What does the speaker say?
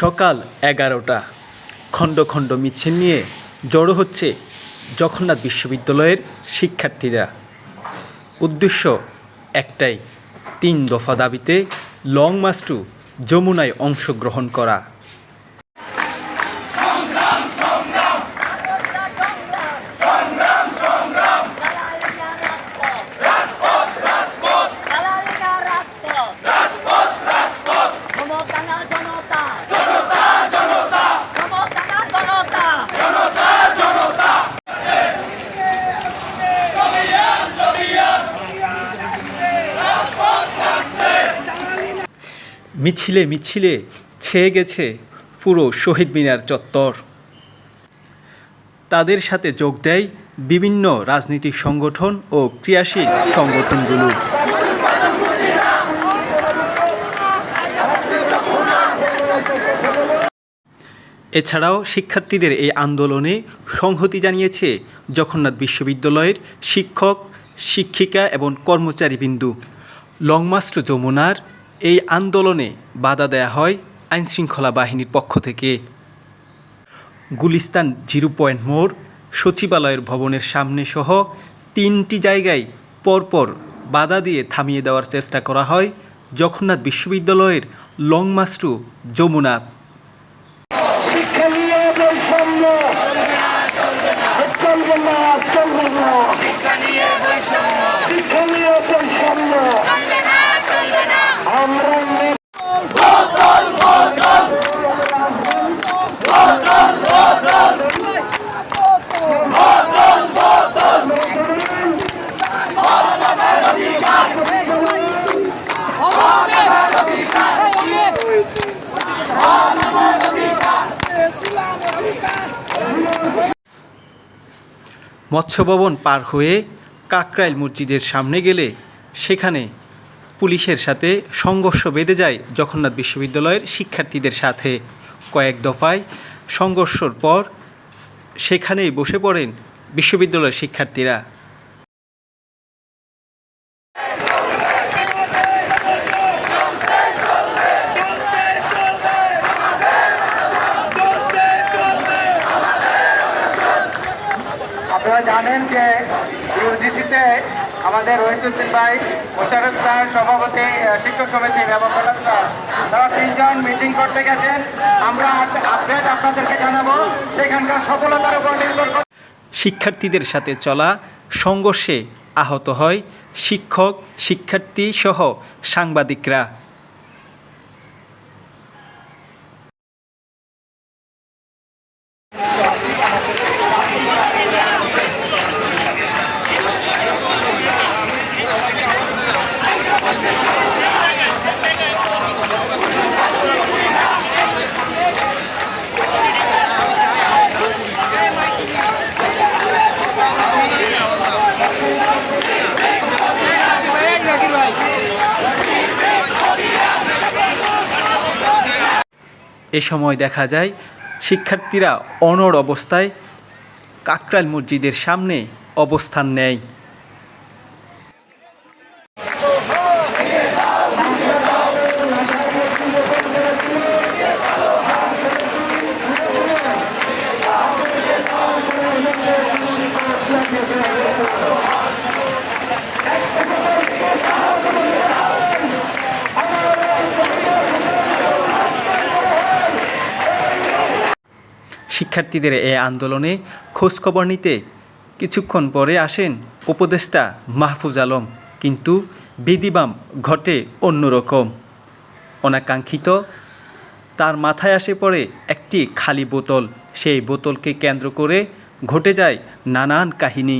সকাল এগারোটা। খণ্ড খণ্ড মিছিল নিয়ে জড়ো হচ্ছে জগন্নাথ বিশ্ববিদ্যালয়ের শিক্ষার্থীরা। উদ্দেশ্য একটাই, তিন দফা দাবিতে লং মার্চ টু যমুনায় অংশগ্রহণ করা। মিছিলে মিছিলে ছেয়ে গেছে পুরো শহীদ মিনার চত্বর। তাদের সাথে যোগ দেয় বিভিন্ন রাজনৈতিক সংগঠন ও ক্রিয়াশীল সংগঠনগুলো। এছাড়াও শিক্ষার্থীদের এই আন্দোলনে সংহতি জানিয়েছে জগন্নাথ বিশ্ববিদ্যালয়ের শিক্ষক, শিক্ষিকা এবং কর্মচারীবৃন্দু। লংমাস্ট্র যমুনার এই আন্দোলনে বাধা দেয়া হয় আইনশৃঙ্খলা বাহিনীর পক্ষ থেকে। গুলিস্তান জিরো পয়েন্ট মোড় সচিবালয়ের ভবনের সামনে সহ তিনটি জায়গায় পরপর বাধা দিয়ে থামিয়ে দেওয়ার চেষ্টা করা হয় জগন্নাথ বিশ্ববিদ্যালয়ের লং মাস্টু যমুনা শিক্ষণীয় বৈষম্য মৎস্য ভবন পার হয়ে কাকরাইল মসজিদের সামনে গেলে সেখানে পুলিশের সাথে সংঘর্ষ বেঁধে যায় জগন্নাথ বিশ্ববিদ্যালয়ের শিক্ষার্থীদের সাথে। কয়েক দফায় সংঘর্ষর পর সেখানেই বসে পড়েন বিশ্ববিদ্যালয়ের শিক্ষার্থীরা। জানেন যে ইউজিসিতে আমাদের রহিসুদ্দিন ভাই, মোশারফ স্যার, সভাপতি শিক্ষক সমিতি এবং স্যার, তারা তিনজন মিটিং করতে গেছেন। আমরা আপডেট আপনাদেরকে জানাব। সেখানকার সফলতার উপর নির্ভর শিক্ষার্থীদের সাথে চলা, সংঘর্ষে আহত হয় শিক্ষক, শিক্ষার্থী সহ সাংবাদিকরা। এ সময় দেখা যায় শিক্ষার্থীরা অনড় অবস্থায় কাকরাইল মসজিদের সামনে অবস্থান নেয়। শিক্ষার্থীদের এই আন্দোলনে খোঁজখবর নিতে কিছুক্ষণ পরে আসেন উপদেষ্টা মাহফুজ আলম। কিন্তু বিধিবাম ঘটে অন্যরকম। অনাকাঙ্ক্ষিত তার মাথায় আসে পড়ে একটি খালি বোতল। সেই বোতলকে কেন্দ্র করে ঘটে যায় নানান কাহিনী।